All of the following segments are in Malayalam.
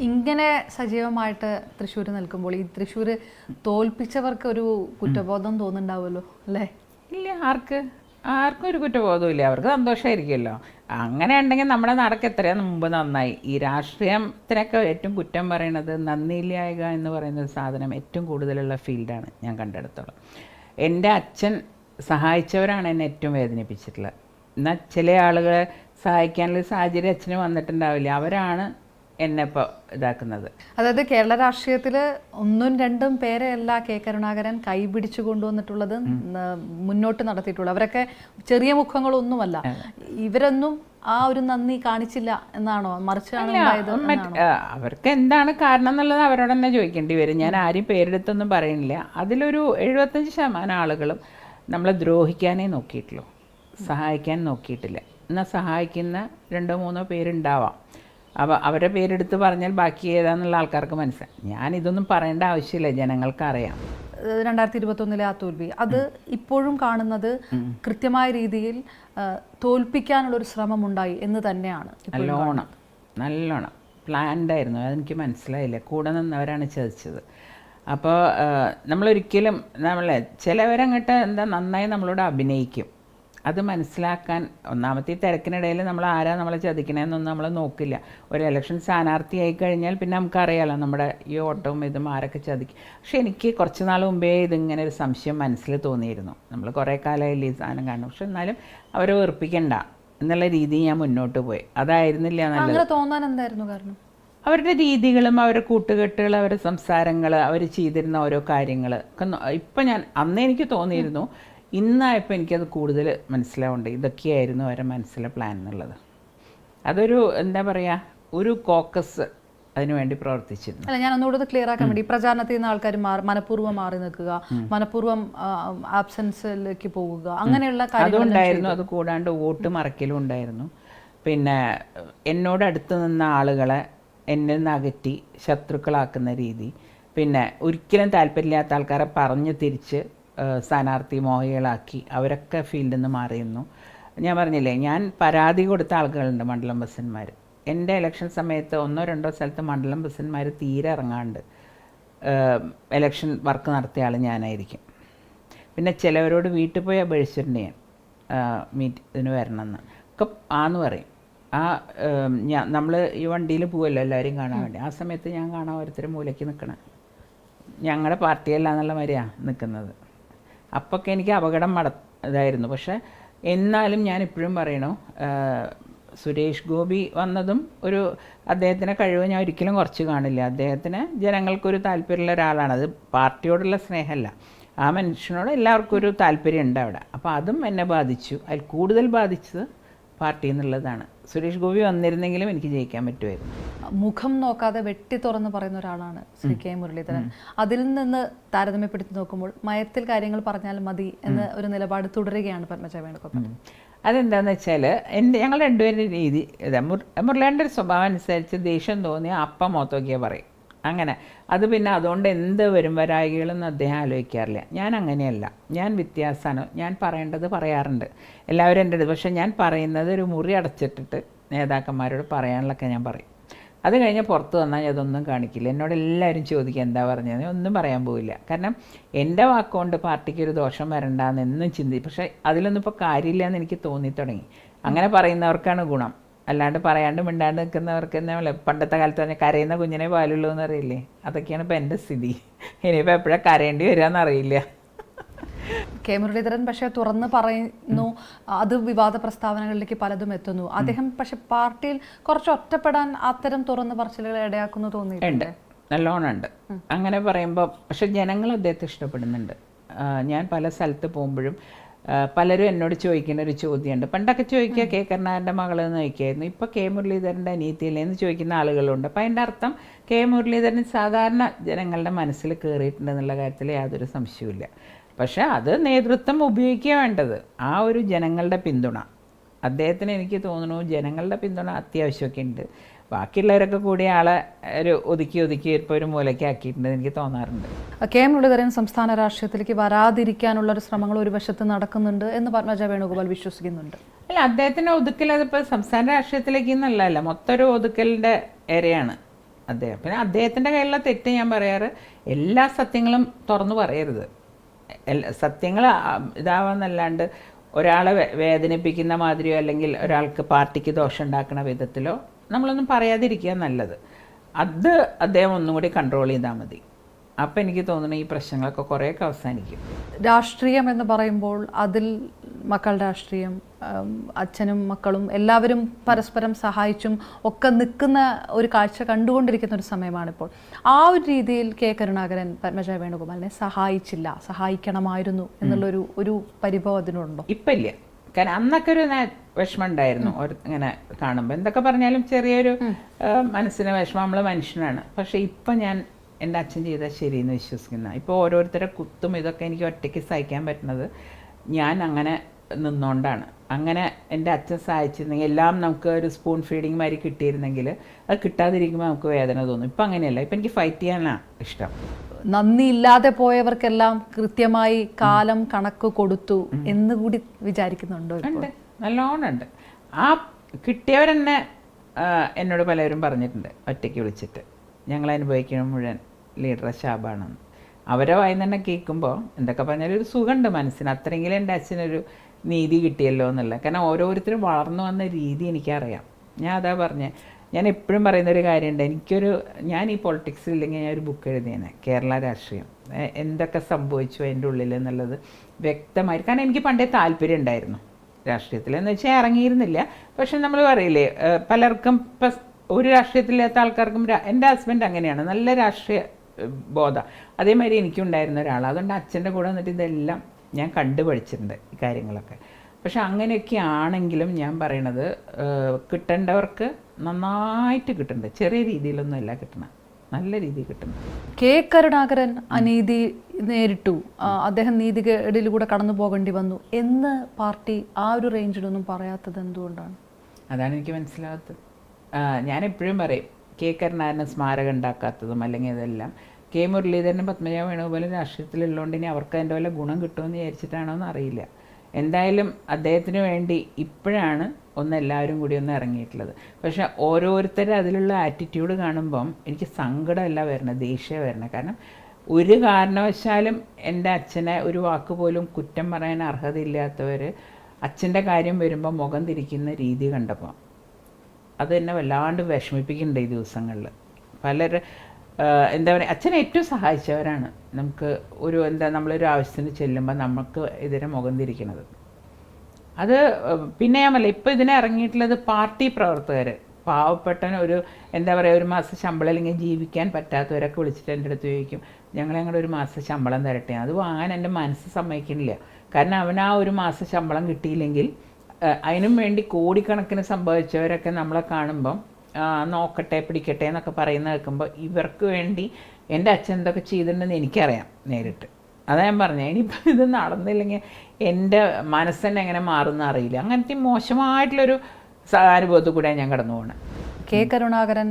ഇങ്ങനെ സജീവമായിട്ട് തൃശ്ശൂർ നിൽക്കുമ്പോൾ ഈ തൃശ്ശൂർ തോൽപ്പിച്ചവർക്ക് ഒരു കുറ്റബോധം തോന്നുന്നുണ്ടാവുമല്ലോ അല്ലേ? ഇല്ല ആർക്ക്? ആർക്കും ഒരു കുറ്റബോധവും ഇല്ല. അവർക്ക് സന്തോഷമായിരിക്കുമല്ലോ അങ്ങനെ ഉണ്ടെങ്കിൽ നമ്മുടെ നടക്ക് എത്രയും മുമ്പ് നന്നായി. ഈ രാഷ്ട്രീയത്തിനൊക്കെ ഏറ്റവും കുറ്റം പറയണത് നന്ദിയില്ലായക എന്ന് പറയുന്ന സാധനം ഏറ്റവും കൂടുതലുള്ള ഫീൽഡാണ് ഞാൻ കണ്ടെടുത്തോളം. എന്റെ അച്ഛൻ സഹായിച്ചവരാണ് എന്നെ ഏറ്റവും വേദനിപ്പിച്ചിട്ടുള്ളത്. എന്നാൽ ചില ആളുകളെ സഹായിക്കാനുള്ള സാഹചര്യം അച്ഛന് വന്നിട്ടുണ്ടാവില്ല. അവരാണ് എന്നെ ഇപ്പോൾ ഇതാക്കുന്നത്. അതായത് കേരള രാഷ്ട്രീയത്തിൽ ഒന്നും രണ്ടും പേരെയല്ല കെ കരുണാകരൻ കൈപിടിച്ചു കൊണ്ടുവന്നിട്ടുള്ളത് മുന്നോട്ട് നടത്തിയിട്ടുള്ളത്. അവരൊക്കെ ചെറിയ മുഖങ്ങളൊന്നുമല്ല. ഇവരൊന്നും ആ ഒരു നന്ദി കാണിച്ചില്ല എന്നാണോ? മറിച്ചാണ് ഉണ്ടായത് അവർക്ക് എന്താണ് കാരണം എന്നുള്ളത് അവരോട് തന്നെ ചോദിക്കേണ്ടി വരും. ഞാൻ ആരും പേരെടുത്തൊന്നും പറയുന്നില്ല. അതിലൊരു എഴുപത്തഞ്ച് ശതമാനം ആളുകളും നമ്മളെ ദ്രോഹിക്കാനേ നോക്കിയിട്ടുള്ളൂ. സഹായിക്കാൻ നോക്കിയിട്ടില്ല. എന്നാൽ സഹായിക്കുന്ന രണ്ടോ മൂന്നോ പേരുണ്ടാവാം. അവ അവരുടെ പേരെടുത്ത് പറഞ്ഞാൽ ബാക്കി ഏതാണെന്നുള്ള ആൾക്കാർക്ക് മനസ്സിലായി ഞാൻ ഇതൊന്നും പറയേണ്ട ആവശ്യമില്ല ജനങ്ങൾക്കറിയാം. അറിയാം രണ്ടായിരത്തി ഇരുപത്തൊന്നിലെ ആ തോൽവി. അത് ഇപ്പോഴും കാണുന്നത് കൃത്യമായ രീതിയിൽ തോൽപ്പിക്കാനുള്ള ഒരു ശ്രമം ഉണ്ടായി എന്ന് തന്നെയാണ് നല്ലോണം നല്ലോണം. പ്ലാൻഡ് ആയിരുന്നു അതെനിക്ക് മനസ്സിലായില്ല. കൂടെ നിന്നവരാണ് ചതിച്ചത് അപ്പോൾ നമ്മളൊരിക്കലും നമ്മളെ ചിലവരങ്ങോട്ട് എന്താ നന്നായി നമ്മളോട് അഭിനയിക്കും. അത് മനസ്സിലാക്കാൻ ഒന്നാമത്തെ ഈ തിരക്കിനിടയിൽ നമ്മൾ ആരാ നമ്മളെ ചതിക്കണേന്നൊന്നും നമ്മൾ നോക്കില്ല. ഒരു ഇലക്ഷൻ സ്ഥാനാർത്ഥിയായി കഴിഞ്ഞാൽ പിന്നെ നമുക്കറിയാലോ നമ്മുടെ ഈ ഓട്ടവും ഇതും ആരൊക്കെ ചതിക്കും. പക്ഷെ എനിക്ക് കുറച്ച് നാൾ മുമ്പേ ഇതിങ്ങനെ ഒരു സംശയം മനസ്സിൽ തോന്നിയിരുന്നു. നമ്മൾ കുറേ കാലമായില്ലേ ഈ സാധനം കാണും പക്ഷെ എന്നാലും അവരെ വെറുപ്പിക്കണ്ട എന്നുള്ള രീതി ഞാൻ മുന്നോട്ട് പോയി. അതായിരുന്നില്ല നല്ലത്. തോന്നാൻ എന്തായിരുന്നു കാരണം? അവരുടെ രീതികളും അവരുടെ കൂട്ടുകെട്ടുകൾ അവരുടെ സംസാരങ്ങൾ അവർ ചെയ്തിരുന്ന ഓരോ കാര്യങ്ങൾ ഒക്കെ ഇപ്പം ഞാൻ അന്ന് എനിക്ക് തോന്നിയിരുന്നു ഇന്നായപ്പോൾ എനിക്കത് കൂടുതൽ മനസ്സിലാവുണ്ട്? ഇതൊക്കെയായിരുന്നു അവരെ മനസ്സിലെ പ്ലാൻ എന്നുള്ളത്. അതൊരു എന്താ പറയുക ഒരു കോക്കസ് അതിനുവേണ്ടി പ്രവർത്തിച്ചിരുന്നു. അല്ല ഞാൻ ഒന്നുകൂടെ ക്ലിയർ ആക്കാൻ വേണ്ടി പ്രചാരണത്തിൽ നിന്ന് ആൾക്കാർ മാറി മനഃപൂർവം മാറി നിൽക്കുക മനഃപൂർവം ആബ്സെൻസിലേക്ക് പോകുക അങ്ങനെയുള്ള അതുണ്ടായിരുന്നു അത് കൂടാണ്ട് വോട്ട് മറക്കലും ഉണ്ടായിരുന്നു. പിന്നെ എന്നോട് അടുത്ത് നിന്ന ആളുകളെ എന്നെ നിന്ന് അകറ്റി ശത്രുക്കളാക്കുന്ന രീതി. പിന്നെ ഒരിക്കലും താല്പര്യമില്ലാത്ത ആൾക്കാരെ പറഞ്ഞ് തിരിച്ച് സ്ഥാനാർത്ഥി മോഹികളാക്കി. അവരൊക്കെ ഫീൽഡിൽ നിന്ന് മാറിയിരുന്നു. ഞാൻ പറഞ്ഞില്ലേ ഞാൻ പരാതി കൊടുത്ത ആളുകളുണ്ട് മണ്ഡലം ബസ്സന്മാർ എന്റെ ഇലക്ഷൻ സമയത്ത് ഒന്നോ രണ്ടോ സ്ഥലത്ത് മണ്ഡലം ബസ്സന്മാർ തീരെ ഇറങ്ങാണ്ട് ഇലക്ഷൻ വർക്ക് നടത്തിയ ആൾ ഞാനായിരിക്കും. പിന്നെ ചിലവരോട് വീട്ടിൽ പോയി അപേക്ഷിച്ചിട്ടുണ്ട് ഞാൻ മീറ്റ് ഇതിന് വരണമെന്ന്. ഒക്കെ ആന്ന് പറയും. ആ ഞാൻ നമ്മൾ ഈ വണ്ടിയിൽ പോവല്ലോ എല്ലാവരെയും കാണാൻ വേണ്ടി. ആ സമയത്ത് ഞാൻ കാണാൻ ഓരോരുത്തരും മൂലയ്ക്ക് നിൽക്കണം ഞങ്ങളുടെ പാർട്ടിയല്ല എന്നുള്ള മാതിരിയാണ് നിൽക്കുന്നത് അപ്പൊക്കെ എനിക്ക് അപകടം മട ഇതായിരുന്നു. പക്ഷെ എന്നാലും ഞാൻ ഇപ്പോഴും പറയണു സുരേഷ് ഗോപി വന്നതും ഒരു അദ്ദേഹത്തിന്റെ കഴിവ് ഞാൻ ഒരിക്കലും കുറച്ച് കാണില്ല. അദ്ദേഹത്തിന് ജനങ്ങൾക്കൊരു താല്പര്യമുള്ള ഒരാളാണ്. അത് പാർട്ടിയോടുള്ള സ്നേഹമല്ല. ആ മനുഷ്യനോട് എല്ലാവർക്കും ഒരു താല്പര്യം ഉണ്ട് അവിടെ. അപ്പോൾ അതും എന്നെ ബാധിച്ചു. അതിൽ കൂടുതൽ ബാധിച്ചത് പാർട്ടി എന്നുള്ളതാണ്. സുരേഷ് ഗോപി വന്നിരുന്നെങ്കിലും എനിക്ക് ജയിക്കാൻ പറ്റുമായിരുന്നു. മുഖം നോക്കാതെ വെട്ടി തുറന്ന് പറയുന്ന ഒരാളാണ് ശ്രീ കെ മുരളീധരൻ. അതിൽ നിന്ന് താരതമ്യപ്പെടുത്തി നോക്കുമ്പോൾ മയത്തിൽ കാര്യങ്ങൾ പറഞ്ഞാൽ മതി എന്ന ഒരു നിലപാട് തുടരുകയാണ് പത്മജ വേണുഗോപാൽ. അതെന്താന്ന് വെച്ചാൽ എന്റെ ഞങ്ങൾ രണ്ടുപേരുടെ രീതി മുരളേന്റെ ഒരു സ്വഭാവം അനുസരിച്ച് ദേഷ്യം തോന്നിയ അപ്പം മോത്തോക്കിയാൽ പറയും. അങ്ങനെ. അത് പിന്നെ അതുകൊണ്ട് എന്ത് വരും വരായികളൊന്നും അദ്ദേഹം ആലോചിക്കാറില്ല. ഞാൻ അങ്ങനെയല്ല. ഞാൻ വ്യത്യാസമാണ്. ഞാൻ പറയേണ്ടത് പറയാറുണ്ട്. എല്ലാവരും എന്റെ അടുത്ത് പക്ഷേ ഞാൻ പറയുന്നത് ഒരു മുറി അടച്ചിട്ടിട്ട് നേതാക്കന്മാരോട് പറയാനുള്ളൊക്കെ ഞാൻ പറയും. അത് കഴിഞ്ഞ് പുറത്ത് വന്നാൽ ഞാൻ അതൊന്നും കാണിക്കില്ല. എന്നോട് എല്ലാവരും ചോദിക്കുക എന്താ പറഞ്ഞത് ഒന്നും പറയാൻ പോവില്ല. കാരണം എന്റെ വാക്കുകൊണ്ട് പാർട്ടിക്ക് ഒരു ദോഷം വരണ്ടെന്ന് എന്നും ചിന്തി പക്ഷേ അതിലൊന്നും ഇപ്പോൾ കാര്യമില്ല എന്ന് എനിക്ക് തോന്നി തുടങ്ങി അങ്ങനെ പറയുന്നവർക്കാണ് ഗുണം. അല്ലാണ്ട് പറയാണ്ട് മിണ്ടാണ്ട് നിൽക്കുന്നവർക്ക് തന്നെ പണ്ടത്തെ കാലത്ത് തന്നെ കരയുന്ന കുഞ്ഞിനെ പാലുള്ളൂ എന്ന് അറിയില്ലേ അതൊക്കെയാണ് ഇപ്പം എന്റെ സ്ഥിതി. ഇനിയിപ്പോൾ എപ്പോഴാണ് കരയേണ്ടി വരിക അറിയില്ല കെ മുരളീധരൻ പക്ഷേ തുറന്ന് പറയുന്നു അത് വിവാദ പ്രസ്താവനകളിലേക്ക് പലതും എത്തുന്നു. അദ്ദേഹം പക്ഷെ പാർട്ടിയിൽ കുറച്ച് ഒറ്റപ്പെടാൻ അത്തരം തുറന്ന് പറച്ചിലുകൾ ഇടയാക്കുന്നു തോന്നിയിട്ടുണ്ട്. നല്ലോണം ഉണ്ട്. അങ്ങനെ പറയുമ്പോൾ പക്ഷെ ജനങ്ങൾ അദ്ദേഹത്തെ ഇഷ്ടപ്പെടുന്നുണ്ട്. ഞാൻ പല സ്ഥലത്ത് പോകുമ്പോഴും പലരും എന്നോട് ചോദിക്കുന്ന ഒരു ചോദ്യമുണ്ട്. പണ്ടൊക്കെ ചോദിക്കുക കെ കരുണാകരന്റെ മകളെന്ന് ചോദിക്കായിരുന്നു ഇപ്പോൾ കെ മുരളീധരന്റെ അനിയത്തിയല്ലേ എന്ന് ചോദിക്കുന്ന ആളുകളുണ്ട്. അപ്പം അതിന്റെ അർത്ഥം കെ മുരളീധരൻ സാധാരണ ജനങ്ങളുടെ മനസ്സിൽ കയറിയിട്ടുണ്ടെന്നുള്ള കാര്യത്തിൽ യാതൊരു സംശയവുമില്ല. പക്ഷേ അത് നേതൃത്വം ഉപയോഗിക്കുക വേണ്ടത്. ആ ഒരു ജനങ്ങളുടെ പിന്തുണ. അദ്ദേഹത്തിന് എനിക്ക് തോന്നുന്നു ജനങ്ങളുടെ പിന്തുണ അത്യാവശ്യമൊക്കെ ഉണ്ട്. ബാക്കിയുള്ളവരൊക്കെ കൂടി ആളെ ഒരു ഒതുക്കി ഒതുക്കി ഇപ്പോൾ ഒരു മൂലയ്ക്ക് ആക്കിയിട്ടുണ്ട് എനിക്ക് തോന്നാറുണ്ട്. കെ എം മുരളീധരൻ സംസ്ഥാന രാഷ്ട്രീയത്തിലേക്ക് വരാതിരിക്കാനുള്ള ഒരു ശ്രമങ്ങൾ ഒരു വശത്ത് നടക്കുന്നുണ്ട് എന്ന് പത്മജ വേണുഗോപാൽ വിശ്വസിക്കുന്നുണ്ട്. അല്ല അദ്ദേഹത്തിന്റെ ഒതുക്കൽ അതിപ്പോൾ സംസ്ഥാന രാഷ്ട്രീയത്തിലേക്ക് എന്നല്ല മൊത്തം ഒരു ഒതുക്കലിന്റെ ഏരയാണ് അദ്ദേഹം. പിന്നെ അദ്ദേഹത്തിന്റെ കയ്യിലുള്ള തെറ്റ് ഞാൻ പറയാറ് എല്ലാ സത്യങ്ങളും തുറന്നു പറയരുത്. എല്ലാ സത്യങ്ങൾ ഇതാവാന്നല്ലാണ്ട് ഒരാളെ വേദനിപ്പിക്കുന്ന മാതിരിയോ അല്ലെങ്കിൽ ഒരാൾക്ക് പാർട്ടിക്ക് ദോഷം ഉണ്ടാക്കുന്ന വിധത്തിലോ നമ്മളൊന്നും പറയാതിരിക്കുക നല്ലത്. അത് അദ്ദേഹം ഒന്നും കൂടി കൺട്രോൾ ചെയ്താൽ മതി. അപ്പം എനിക്ക് തോന്നുന്നു ഈ പ്രശ്നങ്ങളൊക്കെ കുറേയൊക്കെ അവസാനിക്കും. രാഷ്ട്രീയം എന്ന് പറയുമ്പോൾ അതിൽ മക്കൾ രാഷ്ട്രീയം അച്ഛനും മക്കളും എല്ലാവരും പരസ്പരം സഹായിച്ചും ഒക്കെ നിൽക്കുന്ന ഒരു കാഴ്ച കണ്ടുകൊണ്ടിരിക്കുന്ന ഒരു സമയമാണിപ്പോൾ. ആ ഒരു രീതിയിൽ കെ കരുണാകരൻ പത്മജ വേണുഗോപാലിനെ സഹായിച്ചില്ല സഹായിക്കണമായിരുന്നു എന്നുള്ളൊരു ഒരു പരിഭവം അതിനുണ്ടോ? ഇപ്പം ഇല്ല കാരണം അന്നൊക്കെ ഒരു വിഷമം ഉണ്ടായിരുന്നു ഒരു ഇങ്ങനെ കാണുമ്പോൾ എന്തൊക്കെ പറഞ്ഞാലും ചെറിയൊരു മനസ്സിന് വിഷമം നമ്മൾ മനുഷ്യനാണ്. പക്ഷേ ഇപ്പം ഞാൻ എന്റെ അച്ഛൻ ചെയ്താൽ ശരിയെന്ന് വിശ്വസിക്കുന്ന. ഇപ്പോൾ ഓരോരുത്തരുടെ കുത്തും ഇതൊക്കെ എനിക്ക് ഒറ്റയ്ക്ക് സഹിക്കാൻ പറ്റുന്നത് ഞാൻ അങ്ങനെ നിന്നോണ്ടാണ്. അങ്ങനെ എന്റെ അച്ഛൻ സഹായിച്ചിരുന്നെങ്കിൽ എല്ലാം നമുക്ക് ഒരു സ്പൂൺ ഫീഡിങ് മാതിരി കിട്ടിയിരുന്നെങ്കിൽ അത് കിട്ടാതിരിക്കുമ്പോൾ നമുക്ക് വേദന തോന്നും. ഇപ്പം അങ്ങനെയല്ല. ഇപ്പം എനിക്ക് ഫൈറ്റ് ചെയ്യാനാണ് ഇഷ്ടം. നന്ദി ഇല്ലാതെ പോയവർക്കെല്ലാം കൃത്യമായി കാലം കണക്ക് കൊടുത്തു എന്ന് കൂടി വിചാരിക്കുന്നുണ്ടോ? ഉണ്ട്. നല്ലോണം ഉണ്ട്. ആ കിട്ടിയവരെന്നെ എന്നോട് പലരും പറഞ്ഞിട്ടുണ്ട് ഒറ്റയ്ക്ക് വിളിച്ചിട്ട്. ഞങ്ങൾ അനുഭവിക്കുന്ന മുഴുവൻ ലീഡറെ ശാപാണെന്ന്. അവരെ വായി തന്നെ കേൾക്കുമ്പോൾ എന്തൊക്കെ പറഞ്ഞാലും ഒരു സുഖമുണ്ട് മനസ്സിന്. അത്രയെങ്കിലും എന്റെ അച്ഛനൊരു നീതി കിട്ടിയല്ലോ എന്നുള്ളത് കാരണം ഓരോരുത്തരും വളർന്നു വന്ന രീതി എനിക്കറിയാം. ഞാൻ അതാ പറഞ്ഞത് ഞാൻ എപ്പോഴും പറയുന്ന ഒരു കാര്യമുണ്ട്. എനിക്കൊരു ഞാൻ ഈ പൊളിറ്റിക്സിൽ ഇല്ലെങ്കിൽ ഞാൻ ഒരു ബുക്ക് എഴുതിയേനെ. കേരള രാഷ്ട്രീയം. എന്തൊക്കെ സംഭവിച്ചു അതിന്റെ ഉള്ളിൽ എന്നുള്ളത് വ്യക്തമായി. കാരണം എനിക്ക് പണ്ടേ താല്പര്യം ഉണ്ടായിരുന്നു. രാഷ്ട്രീയത്തിൽ എന്ന് വെച്ചാൽ ഇറങ്ങിയിരുന്നില്ല. പക്ഷെ നമ്മൾ പറയില്ലേ പലർക്കും ഒരു രാഷ്ട്രീയത്തിലില്ലാത്ത ആൾക്കാർക്കും എന്റെ ഹസ്ബൻഡ് അങ്ങനെയാണ്. നല്ല രാഷ്ട്രീയ ബോധം. അതേമാതിരി എനിക്കുണ്ടായിരുന്ന ഒരാൾ അതുകൊണ്ട് അച്ഛന്റെ കൂടെ വന്നിട്ട് ഇതെല്ലാം ഞാൻ കണ്ടു പഠിച്ചിട്ടുണ്ട് ഈ കാര്യങ്ങളൊക്കെ. പക്ഷെ അങ്ങനെയൊക്കെ ആണെങ്കിലും ഞാൻ പറയണത് കിട്ടേണ്ടവർക്ക് നന്നായിട്ട് കിട്ടുന്നുണ്ട് ചെറിയ രീതിയിലൊന്നും അല്ല കിട്ടണം. നല്ല രീതിയിൽ കിട്ടുന്നു കെ കരുണാകരൻ അനീതി നേരിട്ടു. അദ്ദേഹം നീതികേടിലൂടെ കടന്നു പോകേണ്ടി വന്നു. എന്ന് പാർട്ടി ആ ഒരു റേഞ്ചിലൊന്നും പറയാത്തത് എന്തുകൊണ്ടാണ്? അതാണ് എനിക്ക് മനസ്സിലാകാത്തത് ഞാൻ എപ്പോഴും പറയും കെ കരുണാകരൻ സ്മാരകം ഉണ്ടാക്കാത്തതും അല്ലെങ്കിൽ ഇതെല്ലാം കെ മുരളീധരനും പത്മജ വേണുഗോപാലും രാഷ്ട്രീയത്തിലുള്ളതുകൊണ്ട് ഇനി അവർക്ക് അതിന്റെ വല്ല ഗുണം കിട്ടുമെന്ന് വിചാരിച്ചിട്ടാണോ എന്ന് അറിയില്ല. എന്തായാലും അദ്ദേഹത്തിന് വേണ്ടി ഇപ്പോഴാണ് ഒന്ന് എല്ലാവരും കൂടി ഒന്ന് ഇറങ്ങിയിട്ടുള്ളത്. പക്ഷെ ഓരോരുത്തരും അതിലുള്ള ആറ്റിറ്റ്യൂഡ് കാണുമ്പം എനിക്ക് സങ്കടമല്ല വരണത് ദേഷ്യം വരണത് കാരണം ഒരു കാരണവശാലും എന്റെ അച്ഛനെ ഒരു വാക്ക് പോലും കുറ്റം പറയാൻ അർഹതയില്ലാത്തവർ അച്ഛന്റെ കാര്യം വരുമ്പോൾ മുഖം തിരിക്കുന്ന രീതി കണ്ടപ്പോൾ അത് എന്നെ വല്ലാണ്ട് വിഷമിപ്പിക്കുന്നുണ്ട് ഈ ദിവസങ്ങളിൽ. പലർ എന്താ പറയുക അച്ഛൻ ഏറ്റവും സഹായിച്ചവരാണ്. നമുക്ക് ഒരു എന്താ നമ്മളൊരു ആവശ്യത്തിന് ചെല്ലുമ്പോൾ നമുക്ക് ഇതിനെ മുഖം തിരിക്കണത്. അത് പിന്നെ ഞാൻ പറയില്ല ഇപ്പോൾ ഇതിനെ ഇറങ്ങിയിട്ടുള്ളത് പാർട്ടി പ്രവർത്തകർ പാവപ്പെട്ടവൻ ഒരു എന്താ പറയുക ഒരു മാസം ശമ്പളം അല്ലെങ്കിൽ ജീവിക്കാൻ പറ്റാത്തവരൊക്കെ വിളിച്ചിട്ട് എന്റെ അടുത്ത് ചോദിക്കും ഞങ്ങൾ ഞങ്ങളുടെ ഒരു മാസം ശമ്പളം തരട്ടെ? അത് വാങ്ങാൻ എന്റെ മനസ്സ് സമ്മതിക്കുന്നില്ല. കാരണം അവൻ ആ ഒരു മാസം ശമ്പളം കിട്ടിയില്ലെങ്കിൽ അതിനും വേണ്ടി കോടിക്കണക്കിന് സംഭവിച്ചവരൊക്കെ നമ്മളെ കാണുമ്പം നോക്കട്ടെ പിടിക്കട്ടെ എന്നൊക്കെ പറയുന്നത് കേൾക്കുമ്പോൾ ഇവർക്ക് വേണ്ടി എന്റെ അച്ഛൻ എന്തൊക്കെ ചെയ്തിട്ടുണ്ടെന്ന് എനിക്കറിയാം നേരിട്ട്. അതാ ഞാൻ പറഞ്ഞത് ഇനിയിപ്പോൾ ഇത് നടന്നില്ലെങ്കിൽ എന്റെ മനസ്സന്നെ എങ്ങനെ മാറുന്ന അറിയില്ല. അങ്ങനത്തെ മോശമായിട്ടുള്ളൊരു സഹാനുഭവത്തിൽ അനുഭവത്തിൽ കൂടെ ഞാൻ കടന്നു പോകണം കെ കരുണാകരൻ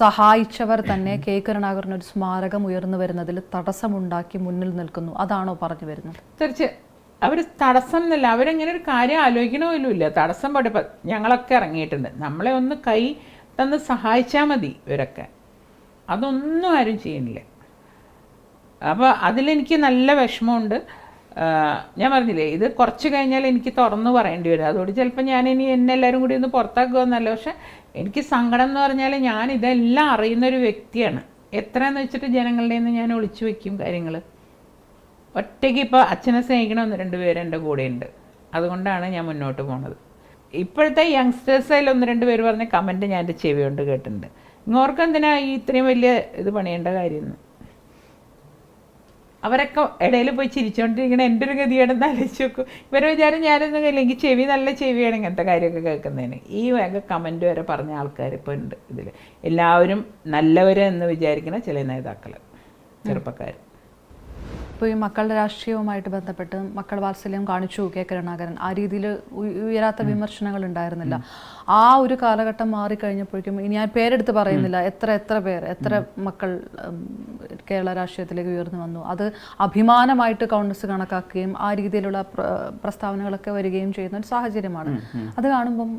സഹായിച്ചവർ തന്നെ കെ കരുണാകരൻ ഒരു സ്മാരകം ഉയർന്നു വരുന്നതിൽ തടസ്സമുണ്ടാക്കി മുന്നിൽ നിൽക്കുന്നു. അതാണോ പറഞ്ഞു വരുന്നത്? തീർച്ച അവർ തടസ്സം എന്നല്ല അവരങ്ങനെ ഒരു കാര്യം ആലോചിക്കണമല്ലോ ഇല്ല തടസ്സം പോട്ടെ ഇപ്പം ഞങ്ങളൊക്കെ ഇറങ്ങിയിട്ടുണ്ട്. നമ്മളെ ഒന്ന് കൈ തന്ന് സഹായിച്ചാൽ മതി ഇവരൊക്കെ. അതൊന്നും ആരും ചെയ്യുന്നില്ല അപ്പോൾ അതിലെനിക്ക് നല്ല വിഷമമുണ്ട്. ഞാൻ പറഞ്ഞില്ലേ ഇത് കുറച്ച് കഴിഞ്ഞാൽ എനിക്ക് തുറന്നു പറയേണ്ടി വരും. അതുകൊണ്ട് ചിലപ്പോൾ ഞാൻ ഇനി എന്നെ എല്ലാവരും കൂടി ഒന്ന് പുറത്താക്കുമെന്നല്ല പക്ഷേ എനിക്ക് സങ്കടം എന്ന് പറഞ്ഞാൽ ഞാൻ ഇതെല്ലാം അറിയുന്ന ഒരു വ്യക്തിയാണ്. എത്രയെന്ന് വെച്ചിട്ട് ജനങ്ങളുടെ നിന്ന് ഞാൻ ഒളിച്ചു വയ്ക്കും കാര്യങ്ങൾ ഒറ്റയ്ക്ക് ഇപ്പോൾ അച്ഛനെ സ്നേഹിക്കണമെന്ന് രണ്ട് പേര് എന്റെ കൂടെയുണ്ട്. അതുകൊണ്ടാണ് ഞാൻ മുന്നോട്ട് പോണത്. ഇപ്പോഴത്തെ യങ്സ്റ്റേഴ്സിൽ ഒന്ന് രണ്ട് പേര് പറഞ്ഞ കമന്റ് ഞാൻ എന്റെ ചെവി കൊണ്ട് കേട്ടിട്ടുണ്ട്. ഇങ്ങോർക്ക് എന്തിനാ ഈ ഇത്രയും വലിയ ഇത് പണിയേണ്ട കാര്യമെന്ന്? അവരൊക്കെ ഇടയിൽ പോയി ചിരിച്ചുകൊണ്ടിരിക്കണ എന്റെ ഒരു ഗതികേടെന്ന് ആലോചിച്ച് നോക്കും. ഇവരെ വിചാരം ഞാനൊന്നും ഇല്ലെങ്കിൽ ചെവി നല്ല ചെവിയാണ് ഇങ്ങനത്തെ കാര്യമൊക്കെ കേൾക്കുന്നതിന്. ഈ വക കമന്റ് വരെ പറഞ്ഞ ആൾക്കാർ ഇപ്പോൾ ഉണ്ട് ഇതിൽ എല്ലാവരും നല്ലവരെന്ന് വിചാരിക്കുന്ന ചില നേതാക്കൾ ചെറുപ്പക്കാർ ഇപ്പോൾ ഈ മക്കളുടെ രാഷ്ട്രീയവുമായിട്ട് ബന്ധപ്പെട്ട് മക്കൾ വാത്സല്യം കാണിച്ചു കെ കരുണാകരൻ. ആ രീതിയിൽ ഉയരാത്ത വിമർശനങ്ങൾ ഉണ്ടായിരുന്നില്ല. ആ ഒരു കാലഘട്ടം മാറിക്കഴിഞ്ഞപ്പോഴേക്കും ഇനി ഞാൻ പേരെടുത്ത് പറയുന്നില്ല. എത്ര എത്ര പേർ എത്ര മക്കൾ കേരള രാഷ്ട്രീയത്തിലേക്ക് ഉയർന്നു വന്നു. അത് അഭിമാനമായിട്ട് കോൺഗ്രസ് കണക്കാക്കുകയും ആ രീതിയിലുള്ള പ്രസ്താവനകളൊക്കെ വരികയും ചെയ്യുന്ന ഒരു സാഹചര്യമാണ്. അത് കാണുമ്പം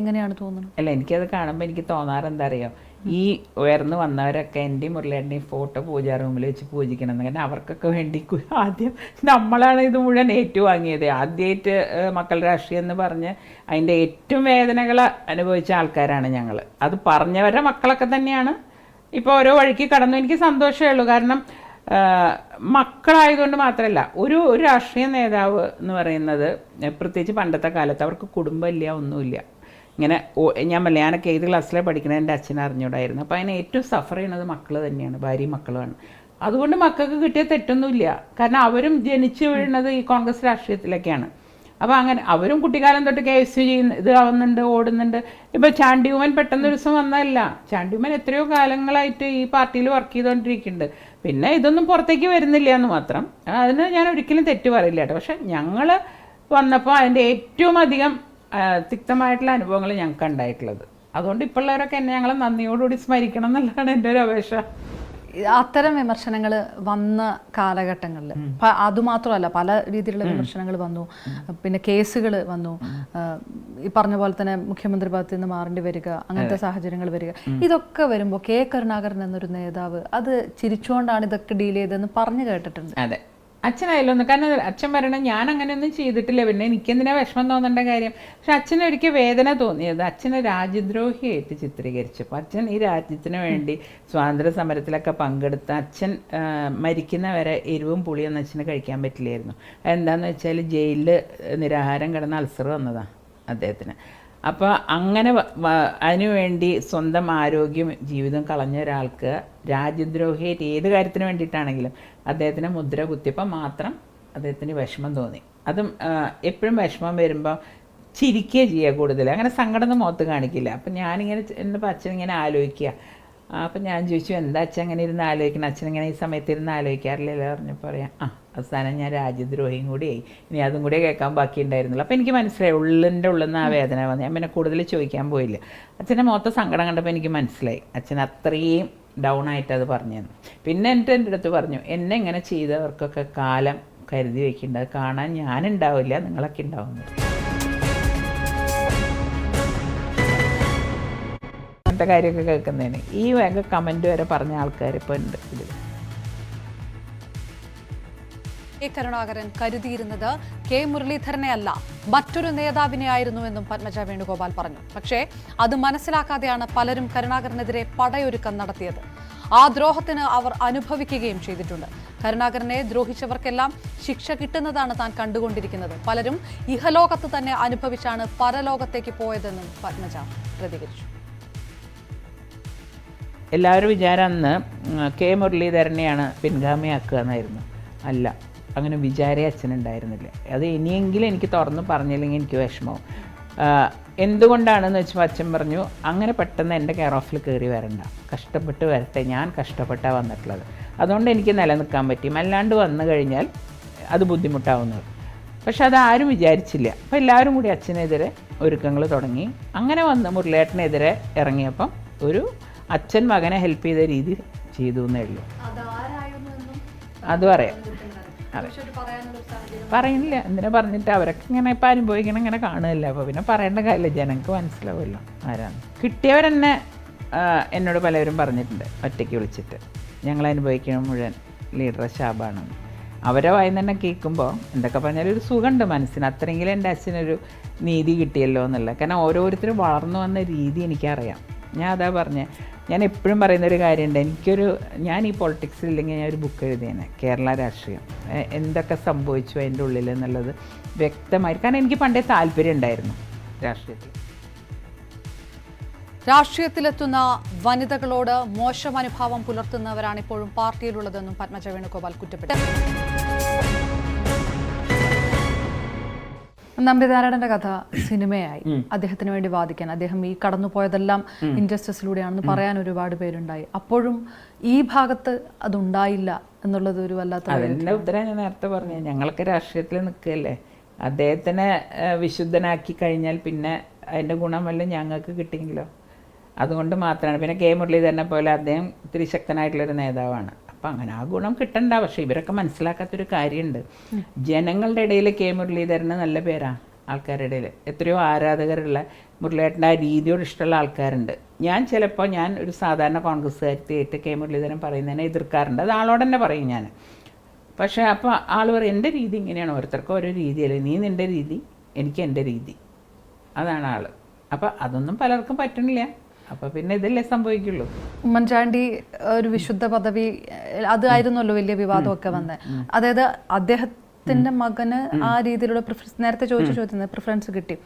എങ്ങനെയാണ് തോന്നുന്നത്? അല്ല എനിക്കത് കാണുമ്പോൾ എനിക്ക് തോന്നാറ് എന്താ അറിയോ? ഈ ഉയർന്നു വന്നവരൊക്കെ എന്റെയും മുരളിയേട്ടന്റെയും ഫോട്ടോ പൂജാ റൂമിൽ വെച്ച് പൂജിക്കണം എന്ന് കാരണം അവർക്കൊക്കെ വേണ്ടി ആദ്യം നമ്മളാണ് ഇത് മുഴുവൻ ഏറ്റുവാങ്ങിയത്. ആദ്യമായിട്ട് മക്കൾ രാഷ്ട്രീയം എന്ന് പറഞ്ഞ് അതിന്റെ ഏറ്റവും വേദനകൾ അനുഭവിച്ച ആൾക്കാരാണ് ഞങ്ങൾ അത് പറഞ്ഞവരുടെ മക്കളൊക്കെ തന്നെയാണ്. ഇപ്പോൾ ഓരോ വഴിക്ക് കടന്നു. എനിക്ക് സന്തോഷമേ ഉള്ളൂ. കാരണം മക്കളായതുകൊണ്ട് മാത്രമല്ല ഒരു ഒരു രാഷ്ട്രീയ നേതാവ് എന്ന് പറയുന്നത് പ്രത്യേകിച്ച് പണ്ടത്തെ കാലത്ത് അവർക്ക് കുടുംബമില്ല ഒന്നുമില്ല. ഇങ്ങനെ ഞാൻ ഞാനൊക്കെ ഏത് ക്ലാസ്സിലാണ് പഠിക്കണത് എന്റെ അച്ഛൻ അറിഞ്ഞൂടായിരുന്നു. അപ്പോൾ അതിന് ഏറ്റവും സഫർ ചെയ്യണത് മക്കൾ തന്നെയാണ് ഭാര്യയും മക്കളുമാണ്. അതുകൊണ്ട് മക്കൾക്ക് കിട്ടിയ തെറ്റൊന്നുമില്ല. കാരണം അവരും ജനിച്ചു വീഴുന്നത് ഈ കോൺഗ്രസ് രാഷ്ട്രീയത്തിലൊക്കെയാണ്. അപ്പോൾ അങ്ങനെ അവരും കുട്ടിക്കാലം തൊട്ട് കെ എസ് യു ചെയ്യുന്ന ഇത് ആവുന്നുണ്ട് ഓടുന്നുണ്ട്. ഇപ്പോൾ ചാണ്ടിയുമൻ പെട്ടെന്ന് ഒരു ദിവസം വന്നതല്ല. ചാണ്ടിയുമൻ എത്രയോ കാലങ്ങളായിട്ട് ഈ പാർട്ടിയിൽ വർക്ക് ചെയ്തുകൊണ്ടിരിക്കുന്നുണ്ട് പിന്നെ ഇതൊന്നും പുറത്തേക്ക് വരുന്നില്ല എന്ന് മാത്രം. അതിന് ഞാൻ ഒരിക്കലും തെറ്റ് പറയില്ല കേട്ടോ. പക്ഷെ ഞങ്ങൾ വന്നപ്പോൾ അതിന്റെ ഏറ്റവും അധികം തിക്തമായിട്ടുള്ള അനുഭവങ്ങൾ ഞങ്ങൾക്ക് ഉണ്ടായിട്ടുള്ളത്. അതുകൊണ്ട് ഇപ്പോഴുള്ളവരൊക്കെ എന്നെ ഞങ്ങൾ നന്ദിയോടുകൂടി സ്മരിക്കണം എന്നുള്ളതാണ് എന്റെ ഒരു അപേക്ഷ. അത്തരം വിമർശനങ്ങൾ വന്ന കാലഘട്ടങ്ങളിൽ അതുമാത്രമല്ല പല രീതിയിലുള്ള വിമർശനങ്ങൾ വന്നു. പിന്നെ കേസുകൾ വന്നു. ഈ പറഞ്ഞ പോലെ തന്നെ മുഖ്യമന്ത്രി പദത്തിൽ നിന്ന് മാറേണ്ടി വരിക അങ്ങനത്തെ സാഹചര്യങ്ങൾ വരിക. ഇതൊക്കെ വരുമ്പോൾ കെ കരുണാകരൻ എന്നൊരു നേതാവ് അത് ചിരിച്ചുകൊണ്ടാണ് ഇതൊക്കെ ഡീൽ ചെയ്തതെന്ന് പറഞ്ഞു കേട്ടിട്ടുണ്ട്. അതെ. അച്ഛനായാലും ഒന്ന് കാരണം അച്ഛൻ പറയണം ഞാൻ അങ്ങനെയൊന്നും ചെയ്തിട്ടില്ല. പിന്നെ എനിക്കെന്തിനാ വിഷമം തോന്നേണ്ട കാര്യം? പക്ഷെ അച്ഛന് ഒരിക്കൽ വേദന തോന്നിയത് അച്ഛനെ രാജ്യദ്രോഹിയായിട്ട് ചിത്രീകരിച്ചപ്പോൾ. അച്ഛൻ ഈ രാജ്യത്തിന് വേണ്ടി സ്വാതന്ത്ര്യ സമരത്തിലൊക്കെ പങ്കെടുത്ത അച്ഛൻ മരിക്കുന്നവരെ എരിവും പുളിയൊന്നും അച്ഛന് കഴിക്കാൻ പറ്റില്ലായിരുന്നു. എന്താണെന്ന് വെച്ചാൽ ജയിലിൽ നിരാഹാരം കിടന്ന അൾസർ വന്നതാണ് അദ്ദേഹത്തിന്. അപ്പോൾ അങ്ങനെ അതിനുവേണ്ടി സ്വന്തം ആരോഗ്യം ജീവിതം കളഞ്ഞ ഒരാൾക്ക് രാജ്യദ്രോഹിയായിട്ട് ഏത് കാര്യത്തിന് വേണ്ടിയിട്ടാണെങ്കിലും അദ്ദേഹത്തിന് മുദ്ര കുത്തിയപ്പോൾ മാത്രം അദ്ദേഹത്തിന് വിഷമം തോന്നി. അതും എപ്പോഴും വിഷമം വരുമ്പോൾ ചിരിക്കുക ചെയ്യുക കൂടുതൽ അങ്ങനെ സങ്കടം മുഖത്ത് കാണിക്കില്ല. അപ്പം ഞാനിങ്ങനെ എന്റെ അച്ഛൻ ഇങ്ങനെ ആലോചിക്കുക. അപ്പം ഞാൻ ചോദിച്ചു എന്താ അച്ഛൻ അങ്ങനെ ഇരുന്ന് ആലോചിക്കണം? അച്ഛൻ ഇങ്ങനെ ഈ സമയത്ത് ഇരുന്ന് ആലോചിക്കാറില്ലല്ലോ പറഞ്ഞു. പറയാം ആ അവസാനം ഞാൻ രാജ്യദ്രോഹിയും കൂടിയായി ഇനി അതും കൂടി കേൾക്കാൻ ബാക്കി ഉണ്ടായിരുന്നില്ല അപ്പോൾ എനിക്ക് മനസ്സിലായി ഉള്ളിന്റെ ഉള്ളിൽ നിന്ന് ആ വേദന വന്നു. ഞാൻ പിന്നെ കൂടുതൽ ചോദിക്കാൻ പോയില്ല. അച്ഛന്റെ മൊത്തം സങ്കടം കണ്ടപ്പോൾ എനിക്ക് മനസ്സിലായി. അച്ഛൻ അത്രയും ഡൗൺ ആയിട്ട് അത് പറഞ്ഞു തന്നു. പിന്നെ എന്റെ എന്റെ അടുത്ത് പറഞ്ഞു എന്നെ ഇങ്ങനെ ചെയ്തവർക്കൊക്കെ കാലം കരുതി വയ്ക്കേണ്ടത് കാണാൻ ഞാനുണ്ടാവില്ല. നിങ്ങളൊക്കെ ഉണ്ടാവുന്നു അങ്ങനത്തെ കാര്യമൊക്കെ കേൾക്കുന്നതിന്. ഈ വേഗ കമന്റ് വരെ പറഞ്ഞ ആൾക്കാർ ഇപ്പോൾ ഉണ്ട് ഇതിൽ കെ കരുണാകരൻ കരുതിയിരുന്നത് കെ മുരളീധരനെ അല്ല മറ്റൊരു നേതാവിനെ ആയിരുന്നുവെന്നും പത്മജ വേണുഗോപാൽ പറഞ്ഞു. പക്ഷേ അത് മനസ്സിലാക്കാതെയാണ് പലരും കരുണാകരനെതിരെ പടയൊരുക്കം നടത്തിയത്. ആ ദ്രോഹത്തിന് അവർ അനുഭവിക്കുകയും ചെയ്തിട്ടുണ്ട്. കരുണാകരനെ ദ്രോഹിച്ചവർക്കെല്ലാം ശിക്ഷ കിട്ടുന്നതാണ് താൻ കണ്ടുകൊണ്ടിരിക്കുന്നത്. പലരും ഇഹലോകത്ത് തന്നെ അനുഭവിച്ചാണ് പരലോകത്തേക്ക് പോയതെന്നും പത്മജ പ്രതികരിച്ചു. എല്ലാവരും വിചാരം അന്ന് കെ മുരളീധരനെയാണ് പിൻഗാമിയാക്കുക എന്നായിരുന്നു അല്ല അങ്ങനെ വിചാരേ അച്ഛനുണ്ടായിരുന്നില്ല. അത് ഇനിയെങ്കിലും എനിക്ക് തുറന്ന് പറഞ്ഞില്ലെങ്കിൽ എനിക്ക് വിഷമവും. എന്തുകൊണ്ടാണെന്ന് വെച്ചപ്പോൾ അച്ഛൻ പറഞ്ഞു അങ്ങനെ പെട്ടെന്ന് എന്റെ കെയർ ഓഫിൽ കയറി വരണ്ട. കഷ്ടപ്പെട്ട് വരട്ടെ. ഞാൻ കഷ്ടപ്പെട്ടാണ് വന്നിട്ടുള്ളത്. അതുകൊണ്ട് എനിക്ക് നിലനിൽക്കാൻ പറ്റും. അല്ലാണ്ട് വന്നു കഴിഞ്ഞാൽ അത് ബുദ്ധിമുട്ടാവുന്നത്. പക്ഷെ അത് ആരും വിചാരിച്ചില്ല. അപ്പോൾ എല്ലാവരും കൂടി അച്ഛനെതിരെ ഒരുക്കങ്ങൾ തുടങ്ങി. അങ്ങനെ വന്ന് മുരളിയേട്ടനെതിരെ ഇറങ്ങിയപ്പം ഒരു അച്ഛൻ മകനെ ഹെൽപ്പ് ചെയ്ത രീതി ചെയ്തു എന്നേ ഉള്ളൂ. അത് പറയാം. അതെ. പറയുന്നില്ല. എന്തിനാ പറഞ്ഞിട്ട് അവരൊക്കെ ഇങ്ങനെ ഇപ്പം അനുഭവിക്കണം ഇങ്ങനെ കാണുകയില്ല? അപ്പോൾ പിന്നെ പറയേണ്ട കാര്യമില്ല. ജനങ്ങൾക്ക് മനസ്സിലാവുമല്ലോ ആരാണ്. കിട്ടിയവരെന്നെ എന്നോട് പലവരും പറഞ്ഞിട്ടുണ്ട്. ഒറ്റയ്ക്ക് വിളിച്ചിട്ട്. ഞങ്ങൾ അനുഭവിക്കണം മുഴുവൻ ലീഡർ ശാപാണെന്ന് അവരെ വായി തന്നെ കേൾക്കുമ്പോൾ എന്തൊക്കെ പറഞ്ഞാലും ഒരു സുഖമുണ്ട് മനസ്സിന്. അത്രയെങ്കിലും എന്റെ അച്ഛനൊരു നീതി കിട്ടിയല്ലോ എന്നുള്ളത് കാരണം ഓരോരുത്തരും വളർന്നു വന്ന രീതി എനിക്കറിയാം. ഞാൻ അതാ പറഞ്ഞേ. ഞാൻ എപ്പോഴും പറയുന്ന ഒരു കാര്യമുണ്ട്. എനിക്കൊരു ഞാൻ ഈ പൊളിറ്റിക്സിൽ ഇല്ലെങ്കിൽ ഞാൻ ഒരു ബുക്ക് എഴുതിയേനെ കേരള രാഷ്ട്രീയം. എന്തൊക്കെ സംഭവിച്ചു അതിന്റെ ഉള്ളിൽ എന്നുള്ളത് വ്യക്തമായി കാരണം എനിക്ക് പണ്ടേ താല്പര്യം ഉണ്ടായിരുന്നു രാഷ്ട്രീയത്തിൽ. രാഷ്ട്രീയത്തിലെത്തുന്ന വനിതകളോട് മോശം അനുഭാവം പുലർത്തുന്നവരാണ് ഇപ്പോഴും പാർട്ടിയിലുള്ളതെന്നും പത്മജ വേണുഗോപാൽ കുറ്റപ്പെട്ടു നമ്പിനാരായണന്റെ കഥ സിനിമയായി. അദ്ദേഹത്തിന് വേണ്ടി വാദിക്കാൻ. അദ്ദേഹം ഈ കടന്നുപോയതെല്ലാം ഇൻജസ്റ്റിസിലൂടെയാണെന്ന് പറയാൻ ഒരുപാട് പേരുണ്ടായി. അപ്പോഴും ഈ ഭാഗത്ത് അതുണ്ടായില്ല എന്നുള്ളത് ഒരു വല്ലാത്ത അതിന്റെ ഉത്തരം ഞാൻ നേരത്തെ പറഞ്ഞു. ഞങ്ങളൊക്കെ രാഷ്ട്രീയത്തിൽ നിൽക്കുകയല്ലേ? അദ്ദേഹത്തിനെ വിശുദ്ധനാക്കി കഴിഞ്ഞാൽ പിന്നെ അതിന്റെ ഗുണം വല്ല ഞങ്ങൾക്ക് കിട്ടിയെങ്കിലോ? അതുകൊണ്ട് മാത്രമാണ്. പിന്നെ കെ മുരളീധരനെ പോലെ അദ്ദേഹം ഇത്തിരി ശക്തനായിട്ടുള്ളൊരു നേതാവാണ്. അപ്പം അങ്ങനെ ആ ഗുണം കിട്ടണ്ട. പക്ഷേ ഇവരൊക്കെ മനസ്സിലാക്കാത്തൊരു കാര്യമുണ്ട് ജനങ്ങളുടെ ഇടയിൽ കെ മുരളീധരന് നല്ല പേരാ ആൾക്കാരുടെ ഇടയിൽ. എത്രയോ ആരാധകരുള്ള മുരളിയേട്ടന്റെ ആ രീതിയോട് ഇഷ്ടമുള്ള ആൾക്കാരുണ്ട്. ഞാൻ ചിലപ്പോൾ ഞാൻ ഒരു സാധാരണ കോൺഗ്രസ്സുകാരിയായിട്ട് കെ മുരളീധരൻ പറയുന്നതിനെ എതിർക്കാറുണ്ട്. അത് ആളോട് തന്നെ പറയും ഞാൻ. പക്ഷേ അപ്പോൾ ആൾ പറയും എന്റെ രീതി ഇങ്ങനെയാണ്. ഓരോരുത്തർക്കും ഓരോ രീതിയല്ലേ നീ നിന്റെ രീതി എനിക്ക് എന്റെ രീതി. അതാണ് ആൾ അപ്പോൾ അതൊന്നും പലർക്കും പറ്റണില്ല. അപ്പോൾ പിന്നെ ഇതല്ലേ സംഭവിക്കുള്ളൂ. ഉമ്മൻചാണ്ടി ഒരു വിശുദ്ധ പദവി അതായിരുന്നല്ലോ വലിയ വിവാദമൊക്കെ വന്നത് അതായത് അദ്ദേഹത്തിന്റെ മകന് ആ രീതിയിലുള്ള പ്രിഫറൻസ് നേരത്തെ ചോദിച്ച ചോദിച്ചത് പ്രിഫറൻസ് കിട്ടി.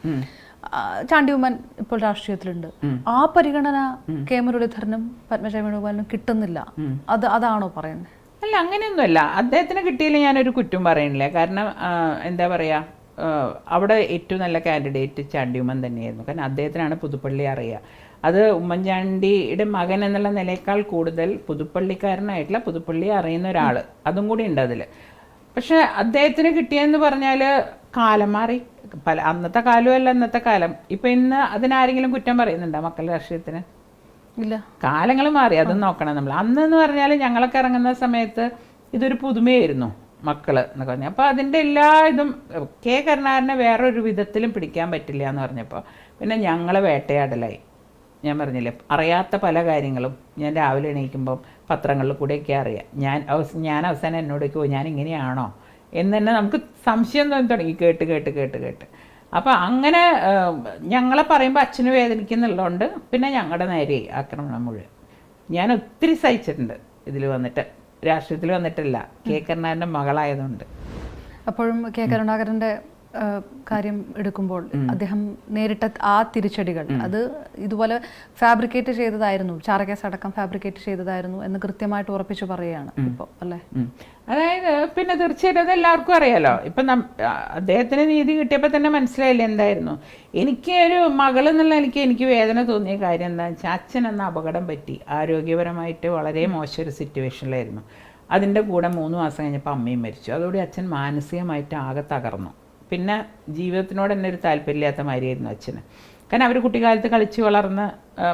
ചാണ്ടി ഉമ്മൻ ഇപ്പോൾ രാഷ്ട്രീയത്തിലുണ്ട്. ആ പരിഗണന കെ മുരളീധരനും പത്മജ വേണുഗോപാലിനും കിട്ടുന്നില്ല അത് അതാണോ പറയുന്നത് അല്ല അങ്ങനെയൊന്നുമല്ല. അദ്ദേഹത്തിന് കിട്ടിയില്ല ഞാനൊരു കുറ്റം പറയണില്ല കാരണം എന്താ പറയുക ആ, അവിടെ ഏറ്റവും നല്ല കാൻഡിഡേറ്റ് ചാണ്ടിയുമ്മൻ തന്നെയായിരുന്നു. കാരണം അദ്ദേഹത്തിനാണ് പുതുപ്പള്ളി അറിയുക. അത് ഉമ്മൻചാണ്ടിയുടെ മകൻ എന്നുള്ള നിലയേക്കാൾ കൂടുതൽ പുതുപ്പള്ളിക്കാരനായിട്ടുള്ള പുതുപ്പള്ളി അറിയുന്ന ഒരാൾ അതും കൂടി ഉണ്ട് അതിൽ പക്ഷേ അദ്ദേഹത്തിന് കിട്ടിയെന്ന് പറഞ്ഞാൽ കാലം മാറി. പല അന്നത്തെ കാലമല്ല അന്നത്തെ കാലം. ഇപ്പം ഇന്ന് അതിനാരെങ്കിലും കുറ്റം പറയുന്നുണ്ടോ മക്കളുടെ രാഷ്ട്രീയത്തിന്? ഇല്ല. കാലങ്ങൾ മാറി. അതും നോക്കണം നമ്മൾ അന്ന് എന്ന് പറഞ്ഞാൽ ഞങ്ങളൊക്കെ ഇറങ്ങുന്ന സമയത്ത് ഇതൊരു പുതുമയായിരുന്നു. മക്കൾ എന്നൊക്കെ പറഞ്ഞു. അപ്പോൾ അതിന്റെ എല്ലാ ഇതും കെ കരുണാകരനെ വേറൊരു വിധത്തിലും പിടിക്കാൻ പറ്റില്ല എന്ന് പറഞ്ഞപ്പോൾ പിന്നെ ഞങ്ങൾ വേട്ടയാടലായി. ഞാൻ പറഞ്ഞില്ലേ അറിയാത്ത പല കാര്യങ്ങളും ഞാൻ രാവിലെ എണീക്കുമ്പം പത്രങ്ങളിൽ കൂടെയൊക്കെ അറിയാം. ഞാൻ ഞാൻ അവസാനം എന്നോട് പോയി ഞാൻ ഇങ്ങനെയാണോ? എന്ന് തന്നെ നമുക്ക് സംശയം തോന്നി തുടങ്ങി. കേട്ട് കേട്ട് കേട്ട് കേട്ട്. അപ്പോൾ അങ്ങനെ ഞങ്ങളെ പറയുമ്പോൾ അച്ഛന് വേദനിക്കുന്നുള്ളതുകൊണ്ട് പിന്നെ ഞങ്ങളുടെ നേരെ ആക്രമണം മുഴുവൻ. ഞാൻ ഒത്തിരി സഹിച്ചിട്ടുണ്ട് ഇതിൽ വന്നിട്ട്. രാഷ്ട്രീയത്തിൽ വന്നിട്ടില്ല. കെ കരുണാകരന്റെ മകളായതുകൊണ്ട്. അപ്പോഴും കെ കരുണാകരന്റെ ആ, കാര്യം എടുക്കുമ്പോൾ അദ്ദേഹം നേരിട്ട ആ തിരിച്ചടികൾ അത് ഇതുപോലെ ഫാബ്രിക്കേറ്റ് ചെയ്തതായിരുന്നു ചാരകേസ് അടക്കം ഫാബ്രിക്കേറ്റ് ചെയ്തതായിരുന്നു എന്ന് കൃത്യമായിട്ട് ഉറപ്പിച്ചു പറയുകയാണ് ഇപ്പോൾ അല്ലേ? അതായത് പിന്നെ തീർച്ചയായിട്ടും അത് എല്ലാവർക്കും അറിയാലോ. ഇപ്പം നം അദ്ദേഹത്തിന് നീതി കിട്ടിയപ്പോൾ തന്നെ മനസ്സിലായില്ല എന്തായിരുന്നു? എനിക്ക് ഒരു മകൾ എന്നുള്ള എനിക്ക് എനിക്ക് വേദന തോന്നിയ കാര്യം എന്താണെന്ന് വെച്ചാൽ അച്ഛൻ എന്ന അപകടം പറ്റി. ആരോഗ്യപരമായിട്ട് വളരെ മോശം ഒരു സിറ്റുവേഷനിലായിരുന്നു അതിന്റെ കൂടെ മൂന്ന് മാസം കഴിഞ്ഞപ്പോൾ അമ്മയും മരിച്ചു. അതോടെ അച്ഛൻ മാനസികമായിട്ട് ആകെ തകർന്നു. പിന്നെ ജീവിതത്തിനോട് തന്നെ ഒരു താല്പര്യമില്ലാത്ത മാതിരിയായിരുന്നു അച്ഛന്. കാരണം അവർ കുട്ടിക്കാലത്ത് കളിച്ച് വളർന്ന്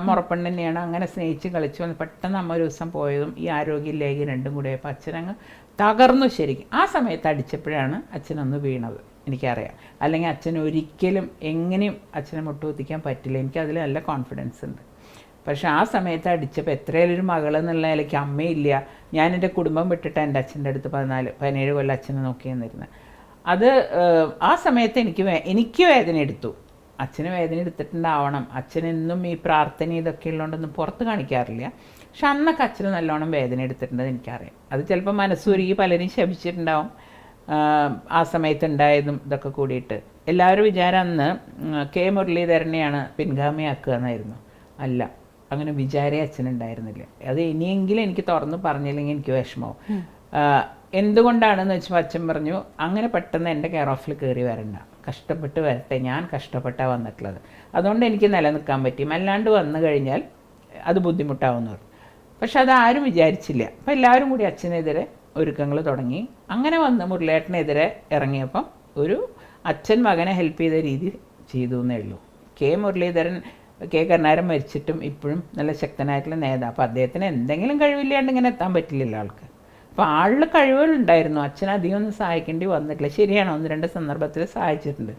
മുറപ്പെണ്ണ് തന്നെയാണ്. അങ്ങനെ സ്നേഹിച്ച് കളിച്ചു വന്ന് പെട്ടെന്ന് അമ്മ ഒരു ദിവസം പോയതും ഈ ആരോഗ്യമില്ലെങ്കിൽ രണ്ടും കൂടെ ആയപ്പോൾ അച്ഛനങ്ങ് തകർന്നു ശരിക്കും. ആ സമയത്ത് അടിച്ചപ്പോഴാണ് അച്ഛനൊന്ന് വീണത് എനിക്കറിയാം. അല്ലെങ്കിൽ അച്ഛൻ ഒരിക്കലും എങ്ങനെയും അച്ഛനെ മുട്ടുകുത്തിക്കാൻ പറ്റില്ല. എനിക്ക് അതിൽ നല്ല കോൺഫിഡൻസ് ഉണ്ട്. പക്ഷെ ആ സമയത്ത് അടിച്ചപ്പോൾ എത്രയായാലും ഒരു മകൾ എന്നുള്ള നിലയ്ക്ക് അമ്മയില്ല. ഞാൻ എന്റെ കുടുംബം വിട്ടിട്ട് എന്റെ അച്ഛന്റെ അടുത്ത് പതിനാല് പതിനേഴ് കൊല്ലം അച്ഛനെ നോക്കി നിന്നിരുന്നത് അത് ആ സമയത്ത് എനിക്ക് വേ- എനിക്ക് വേദന എടുത്തു. അച്ഛന് വേദന എടുത്തിട്ടുണ്ടാവണം. അച്ഛനെന്നും ഈ പ്രാർത്ഥന ഇതൊക്കെ ഉള്ളതുകൊണ്ടൊന്നും പുറത്ത് കാണിക്കാറില്ല. പക്ഷെ അന്നൊക്കെ അച്ഛന് നല്ലോണം വേദന എടുത്തിട്ടുണ്ടെന്ന് എനിക്കറിയാം. അത് ചിലപ്പോൾ മനസ്സുരുകി പലരും ശപിച്ചിട്ടുണ്ടാവും. ആ സമയത്ത് ഉണ്ടായതും ഇതൊക്കെ കൂടിയിട്ട്. എല്ലാവരും വിചാരം അന്ന് കെ മുരളീധരനെയാണ് പിൻഗാമിയാക്കുക എന്നായിരുന്നു അല്ല അങ്ങനെ വിചാരേ അച്ഛനുണ്ടായിരുന്നില്ല. അത് ഇനിയെങ്കിലും എനിക്ക് തുറന്ന് പറഞ്ഞില്ലെങ്കിൽ എനിക്ക് വിഷമവും എന്തുകൊണ്ടാണെന്ന് വെച്ചാൽ അച്ഛൻ പറഞ്ഞു അങ്ങനെ പെട്ടെന്ന് എന്റെ കെയർ ഓഫിൽ കയറി വരണ്ട. കഷ്ടപ്പെട്ട് വരട്ടെ. ഞാൻ കഷ്ടപ്പെട്ടാണ് വന്നിട്ടുള്ളത്. അതുകൊണ്ട് എനിക്ക് നിലനിൽക്കാൻ പറ്റും. അല്ലാണ്ട് വന്നു കഴിഞ്ഞാൽ അത് ബുദ്ധിമുട്ടാവുന്നു പക്ഷെ അതാരും വിചാരിച്ചില്ല. അപ്പം എല്ലാവരും കൂടി അച്ഛനെതിരെ ഒരുക്കങ്ങൾ തുടങ്ങി. അങ്ങനെ വന്ന് മുരളിയേട്ടനെതിരെ ഇറങ്ങിയപ്പം ഒരു അച്ഛൻ മകനെ ഹെൽപ്പ് ചെയ്ത രീതി ചെയ്തു എന്നേ ഉള്ളൂ. കെ മുരളീധരൻ കെ കരുണാകരൻ മരിച്ചിട്ടും ഇപ്പോഴും നല്ല ശക്തനായിട്ടുള്ള നേതാവ് അപ്പോൾ അദ്ദേഹത്തിന് എന്തെങ്കിലും കഴിവില്ലാണ്ട് ഇങ്ങനെ എത്താൻ പറ്റില്ലല്ലോ ആൾക്ക്. അപ്പോൾ ആളിൽ കഴിവുകളുണ്ടായിരുന്നു. അച്ഛൻ അധികം ഒന്നും സഹായിക്കേണ്ടി വന്നിട്ടില്ല. ശരിയാണ് ഒന്ന് രണ്ട് സന്ദർഭത്തിൽ സഹായിച്ചിട്ടുണ്ട്.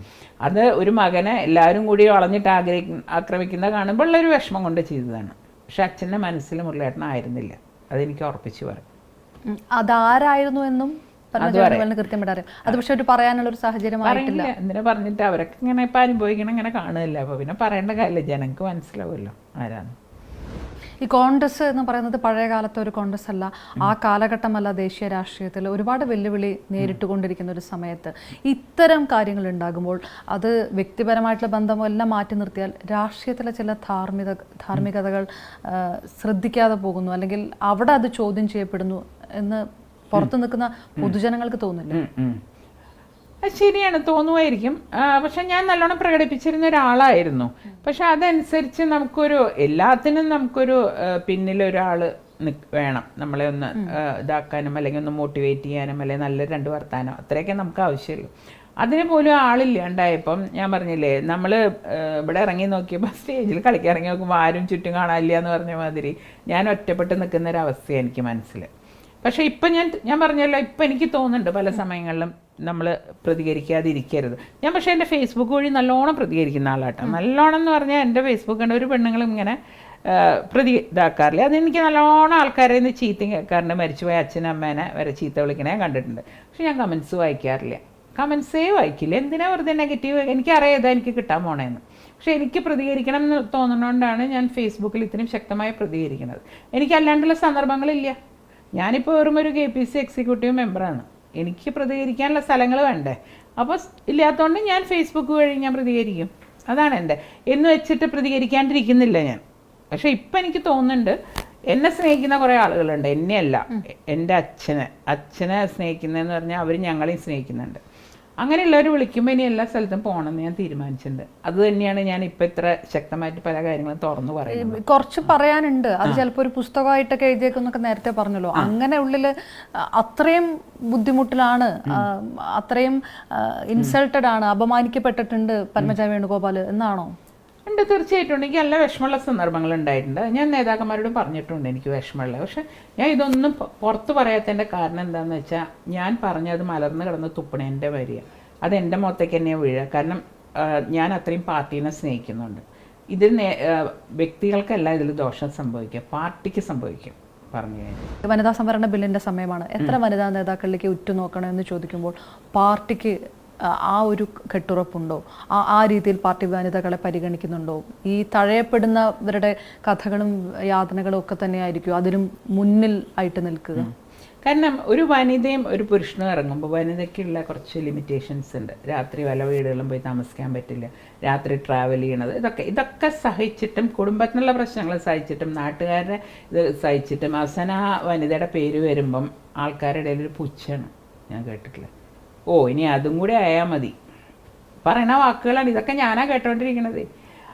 അത് ഒരു മകനെ എല്ലാവരും കൂടി വളഞ്ഞിട്ട് ആഗ്രഹിക്ക ആക്രമിക്കുന്നത് കാണുമ്പോൾ ഉള്ളൊരു വിഷമം കൊണ്ട് ചെയ്തതാണ്. പക്ഷെ അച്ഛന്റെ മനസ്സിൽ മുരളിയേട്ടനായിരുന്നില്ല അതെനിക്ക് ഉറപ്പിച്ച് പറയും. അതാരായിരുന്നു എന്നും കൃത്യമായിട്ട് അറിയാം അത് പക്ഷെ ഒരു പറയാനുള്ള ഒരു പറയില്ല. എന്തിനാ പറഞ്ഞിട്ട് അവരൊക്കെ ഇങ്ങനെ ഇപ്പം അനുഭവിക്കണം ഇങ്ങനെ കാണുന്നില്ല അപ്പോൾ പിന്നെ പറയേണ്ട കാര്യമില്ല. ജനങ്ങൾക്ക് മനസ്സിലാവുമല്ലോ ആരാന്ന്. ഈ കോൺഗ്രസ് എന്ന് പറയുന്നത് പഴയ കാലത്തെ ഒരു കോൺഗ്രസ് അല്ല. ആ കാലഘട്ടമല്ല ദേശീയ രാഷ്ട്രീയത്തിൽ ഒരുപാട് വെല്ലുവിളി നേരിട്ടുകൊണ്ടിരിക്കുന്ന ഒരു സമയത്ത്. ഇത്തരം കാര്യങ്ങൾ ഉണ്ടാകുമ്പോൾ അത് വ്യക്തിപരമായിട്ടുള്ള ബന്ധമോ എല്ലാം മാറ്റി നിർത്തിയാൽ രാഷ്ട്രീയത്തിലെ ചില ധാർമ്മിക ധാർമ്മികതകൾ ശ്രദ്ധിക്കാതെ പോകുന്നു. അല്ലെങ്കിൽ അവിടെ അത് ചോദ്യം ചെയ്യപ്പെടുന്നു എന്ന് പുറത്തു നിൽക്കുന്ന പൊതുജനങ്ങൾക്ക് തോന്നില്ല. അത് ശരിയാണ് തോന്നുമായിരിക്കും പക്ഷെ ഞാൻ നല്ലോണം പ്രകടിപ്പിച്ചിരുന്ന ഒരാളായിരുന്നു. പക്ഷെ അതനുസരിച്ച് നമുക്കൊരു എല്ലാത്തിനും നമുക്കൊരു പിന്നിലൊരാൾ വേണം. നമ്മളെ ഒന്ന് ഇതാക്കാനും അല്ലെങ്കിൽ ഒന്ന് മോട്ടിവേറ്റ് ചെയ്യാനും അല്ലെങ്കിൽ നല്ല രണ്ട് വർത്താനോ അത്രയൊക്കെ നമുക്ക് ആവശ്യമുള്ളൂ. അതിന് പോലും ആളില്ലാണ്ടായപ്പം ഞാൻ പറഞ്ഞില്ലേ നമ്മൾ ഇവിടെ ഇറങ്ങി നോക്കിയപ്പോൾ സ്റ്റേജിൽ കളിക്കാൻ ഇറങ്ങി നോക്കുമ്പോൾ ആരും ചുറ്റും കാണാനില്ല എന്ന് പറഞ്ഞ മാതിരി ഞാൻ ഒറ്റപ്പെട്ട് നിൽക്കുന്ന ഒരു അവസ്ഥയാണ് എനിക്ക് മനസ്സിൽ പക്ഷേ ഇപ്പം ഞാൻ ഞാൻ പറഞ്ഞല്ലോ ഇപ്പം എനിക്ക് തോന്നുന്നുണ്ട് പല സമയങ്ങളിലും നമ്മൾ പ്രതികരിക്കാതിരിക്കരുത്. ഞാൻ പക്ഷേ എന്റെ ഫേസ്ബുക്ക് വഴി നല്ലോണം പ്രതികരിക്കുന്ന ആളാട്ടോ. നല്ലോണം എന്ന് പറഞ്ഞാൽ എന്റെ ഫേസ്ബുക്ക് കണ്ട ഒരു പെണ്ണുങ്ങളും ഇങ്ങനെ പ്രതി ഇതാക്കാറില്ല. അതെനിക്ക് നല്ലോണം ആൾക്കാരെ നിന്ന് ചീത്ത കേൾക്കാറുണ്ട്. മരിച്ചുപോയ അച്ഛനും അമ്മേനെ വരെ ചീത്ത വിളിക്കണേ കണ്ടിട്ടുണ്ട്. പക്ഷെ ഞാൻ കമൻസ് വായിക്കാറില്ല. കമൻസേ വായിക്കില്ല. എന്തിനാ വെറുതെ നെഗറ്റീവ് എനിക്കറിയാം ഇതാ എനിക്ക് കിട്ടാൻ പോണേന്ന്. പക്ഷേ എനിക്ക് പ്രതികരിക്കണം എന്ന് തോന്നുന്നതുകൊണ്ടാണ് ഞാൻ ഫേസ്ബുക്കിൽ ഇത്രയും ശക്തമായി പ്രതികരിക്കുന്നത്. എനിക്ക് അല്ലാണ്ടുള്ള സന്ദർഭങ്ങളില്ല. ഞാനിപ്പോൾ വെറും ഒരു കെ പി സി എക്സിക്യൂട്ടീവ് മെമ്പറാണ് എനിക്ക് പ്രതികരിക്കാനുള്ള സ്ഥലങ്ങൾ വേണ്ടേ? അപ്പോൾ ഇല്ലാത്തതുകൊണ്ട് ഞാൻ ഫേസ്ബുക്ക് വഴി ഞാൻ പ്രതികരിക്കും. അതാണ് എന്റെ. എന്ന് വെച്ചിട്ട് പ്രതികരിക്കാണ്ടിരിക്കുന്നില്ല ഞാൻ. പക്ഷെ ഇപ്പം എനിക്ക് തോന്നുന്നുണ്ട് എന്നെ സ്നേഹിക്കുന്ന കുറേ ആളുകളുണ്ട്. എന്നെയല്ല എന്റെ അച്ഛനെ. അച്ഛനെ സ്നേഹിക്കുന്നതെന്ന് പറഞ്ഞാൽ അവർ ഞങ്ങളെയും സ്നേഹിക്കുന്നുണ്ട്. അങ്ങനെയുള്ളവർ വിളിക്കുമ്പോൾ ഇനി എല്ലാ സ്ഥലത്തും പോകണമെന്ന് ഞാൻ തീരുമാനിച്ചിട്ടുണ്ട്. അത് തന്നെയാണ് ഞാൻ ഇപ്പം ഇത്ര ശക്തമായിട്ട് പല കാര്യങ്ങളും തുറന്നു പറയുന്നത്. കുറച്ച് പറയാനുണ്ട്. അത് ചിലപ്പോൾ ഒരു പുസ്തകമായിട്ടൊക്കെ എഴുതിയേക്കുന്നൊക്കെ നേരത്തെ പറഞ്ഞല്ലോ. അങ്ങനെ ഉള്ളിൽ അത്രയും ബുദ്ധിമുട്ടിലാണ് അത്രയും ഇൻസൾട്ടഡ് ആണ് അപമാനിക്കപ്പെട്ടിട്ടുണ്ട് പത്മജ വേണുഗോപാൽ എന്നാണോ? ഉണ്ട് തീർച്ചയായിട്ടും. എനിക്ക് നല്ല വിഷമമുള്ള സന്ദർഭങ്ങൾ ഉണ്ടായിട്ടുണ്ട് ഞാൻ നേതാക്കന്മാരോടും പറഞ്ഞിട്ടുണ്ട് എനിക്ക് വിഷമമുള്ള പക്ഷെ ഞാൻ ഇതൊന്നും പുറത്ത് പറയാത്തതിന്റെ കാരണം എന്താണെന്ന് വെച്ചാൽ ഞാൻ പറഞ്ഞത് മലർന്ന് കിടന്ന് തുപ്പണേന്റെ വരിക അത് എന്റെ മുഖത്തേക്ക് തന്നെ വീഴുക കാരണം ഞാൻ അത്രയും പാർട്ടീനെ സ്നേഹിക്കുന്നുണ്ട്. ഇതിൽ വ്യക്തികൾക്കല്ല ഇതിൽ ദോഷം സംഭവിക്കുക. പാർട്ടിക്ക് സംഭവിക്കും പറഞ്ഞു വനിതാ സംവരണ ബില്ലിന്റെ സമയമാണ്. എത്ര വനിതാ നേതാക്കളിലേക്ക് ഉറ്റുനോക്കണം എന്ന് ചോദിക്കുമ്പോൾ പാർട്ടിക്ക് ആ, ഒരു കെട്ടുറപ്പുണ്ടോ? ആ ആ രീതിയിൽ പാർട്ടി വനിതകളെ പരിഗണിക്കുന്നുണ്ടോ? ഈ തഴയപ്പെടുന്നവരുടെ കഥകളും യാതനകളും ഒക്കെ തന്നെയായിരിക്കും അതിനും മുന്നിൽ ആയിട്ട് നിൽക്കുക. കാരണം ഒരു വനിതയും ഒരു പുരുഷനും ഇറങ്ങുമ്പോൾ വനിതയ്ക്കുള്ള കുറച്ച് ലിമിറ്റേഷൻസ് ഉണ്ട്. രാത്രി വല വീടുകളിലും പോയി താമസിക്കാൻ പറ്റില്ല. രാത്രി ട്രാവൽ ചെയ്യണത് ഇതൊക്കെ ഇതൊക്കെ സഹിച്ചിട്ടും കുടുംബത്തിനുള്ള പ്രശ്നങ്ങൾ സഹിച്ചിട്ടും നാട്ടുകാരുടെ ഇത് സഹിച്ചിട്ടും അവസാനം ആ വനിതയുടെ പേര് വരുമ്പം ആൾക്കാരുടെ ഇടയിൽ ഒരു പുച്ഛാണ് ഞാൻ കേട്ടിട്ടില്ല. ഓ ഇനി അതും കൂടി ആയാൽ മതി. പറയണ വാക്കുകളാണ്? ഇതൊക്കെ ഞാനാ കേട്ടോണ്ടിരിക്കണത്.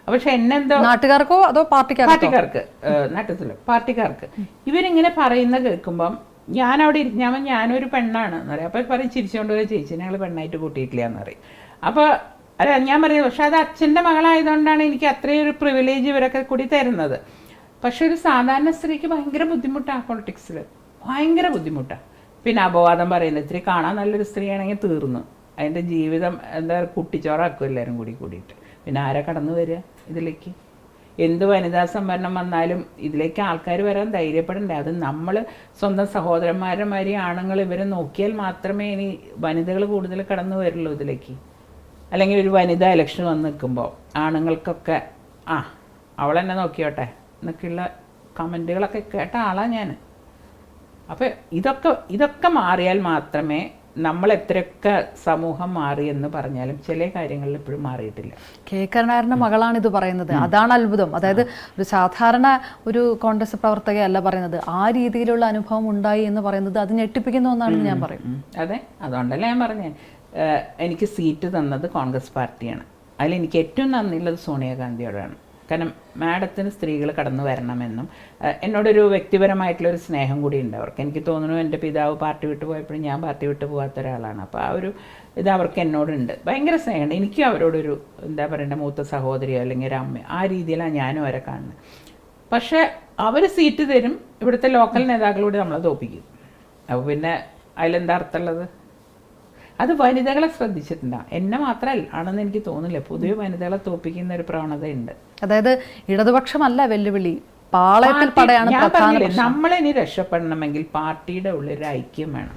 പക്ഷെ എന്നെന്തോ നാട്ടുകാർക്കോ അതോ പാർട്ടിക്കാർക്കോ? പാർട്ടിക്കാർക്ക് നാട്ടത്തിൽ പാർട്ടിക്കാർക്ക്. ഇവരിങ്ങനെ പറയുന്ന കേൾക്കുമ്പം ഞാൻ അവിടെ ഇരി- ഞാൻ ഞാനൊരു പെണ്ണാണ് എന്ന് പറയും. അപ്പോൾ പറയും ചിരിച്ചുകൊണ്ട് ഒരു ചേച്ചി ഞങ്ങൾ പെണ്ണായിട്ട് കൂട്ടിയിട്ടില്ല എന്ന് പറയും. അപ്പോൾ അല്ല ഞാൻ പറയുന്നത് പക്ഷെ അത് അച്ഛന്റെ മകളായതുകൊണ്ടാണ് എനിക്ക് അത്രയും ഒരു പ്രിവിലേജ് ഇവരൊക്കെ കൂടി തരുന്നത്. പക്ഷെ ഒരു സാധാരണ സ്ത്രീക്ക് ഭയങ്കര ബുദ്ധിമുട്ടാണ് പൊളിറ്റിക്സിൽ ഭയങ്കര ബുദ്ധിമുട്ടാണ് പിന്നെ അപവാദം പറയുന്നത് ഇത്തിരി കാണാൻ നല്ലൊരു സ്ത്രീയാണെങ്കിൽ തീർന്നു. അതിന്റെ ജീവിതം എന്താ കുട്ടിച്ചോറാക്കും എല്ലാവരും കൂടി കൂടിയിട്ട്. പിന്നെ ആരാ കടന്നു വരിക ഇതിലേക്ക്? എന്ത് വനിതാ സംവരണം വന്നാലും ഇതിലേക്ക് ആൾക്കാർ വരാൻ ധൈര്യപ്പെടണ്ടേ? അത് നമ്മൾ സ്വന്തം സഹോദരന്മാരെ മാതിരി ആണുങ്ങൾ ഇവരെ നോക്കിയാൽ മാത്രമേ ഇനി വനിതകൾ കൂടുതൽ കടന്നു വരുള്ളൂ ഇതിലേക്ക്. അല്ലെങ്കിൽ ഒരു വനിതാ ഇലക്ഷൻ വന്ന് നിൽക്കുമ്പോൾ ആണുങ്ങൾക്കൊക്കെ ആ അവളെന്നെ നോക്കിയോട്ടെ? എന്നൊക്കെയുള്ള കമന്റുകളൊക്കെ കേട്ട ആളാണ് ഞാൻ അപ്പോൾ ഇതൊക്കെ ഇതൊക്കെ മാറിയാൽ മാത്രമേ നമ്മൾ എത്രയൊക്കെ സമൂഹം മാറി എന്ന് പറഞ്ഞാലും ചില കാര്യങ്ങളിൽ ഇപ്പോഴും മാറിയിട്ടില്ല. കെ കരുണാകരന്റെ മകളാണ് ഇത് പറയുന്നത്. അതാണ് അത്ഭുതം. അതായത് ഒരു സാധാരണ ഒരു കോൺഗ്രസ് പ്രവർത്തകയല്ല പറയുന്നത്. ആ രീതിയിലുള്ള അനുഭവം ഉണ്ടായി എന്ന് പറയുന്നത് അത് ഞെട്ടിപ്പിക്കുന്ന ഒന്നാണെന്ന് ഞാൻ പറയും. അതെ അതുകൊണ്ടല്ലേ ഞാൻ പറഞ്ഞേ. എനിക്ക് സീറ്റ് തന്നത് കോൺഗ്രസ് പാർട്ടിയാണ്. അതിൽ എനിക്ക് ഏറ്റവും നന്ദിയുള്ളത് സോണിയാഗാന്ധിയോടാണ്. കാരണം മാഡത്തിന് സ്ത്രീകൾ കടന്നു വരണമെന്നും എന്നോടൊരു വ്യക്തിപരമായിട്ടുള്ളൊരു സ്നേഹം കൂടി ഉണ്ട് അവർക്ക്. എനിക്ക് തോന്നുന്നു എന്റെ പിതാവ് പാർട്ടി വിട്ടു പോയപ്പോഴും ഞാൻ പാർട്ടി വിട്ടു പോകാത്ത ഒരാളാണ്. അപ്പോൾ ആ ഒരു ഇത് അവർക്ക് എന്നോടുണ്ട്. ഭയങ്കര സ്നേഹമുണ്ട്. എനിക്കും അവരോടൊരു എന്താ പറയണ്ട മൂത്ത സഹോദരിയോ അല്ലെങ്കിൽ ഒരു അമ്മ ആ രീതിയിലാണ് ഞാനും അവരെ കാണുന്നത്. പക്ഷേ അവർ സീറ്റ് തരും. ഇവിടുത്തെ ലോക്കൽ നേതാക്കളോട് നമ്മളെ തോപ്പിക്കും. അപ്പോൾ പിന്നെ അതിലെന്താ അർത്ഥമുള്ളത്? അത് വനിതകളെ ശ്രദ്ധിച്ചിട്ടുണ്ടാ. എന്നെ മാത്രമല്ല ആണെന്ന് എനിക്ക് തോന്നില്ല പൊതുവെ വനിതകളെ തോപ്പിക്കുന്ന ഒരു പ്രവണതയുണ്ട്. അതായത് ഇടതുപക്ഷമല്ല വെല്ലുവിളി. പാളയത്തിൽ പടയാണ് പറഞ്ഞില്ലേ നമ്മളിനി രക്ഷപ്പെടണമെങ്കിൽ പാർട്ടിയുടെ ഉള്ളിൽ ഒരു ഐക്യം വേണം.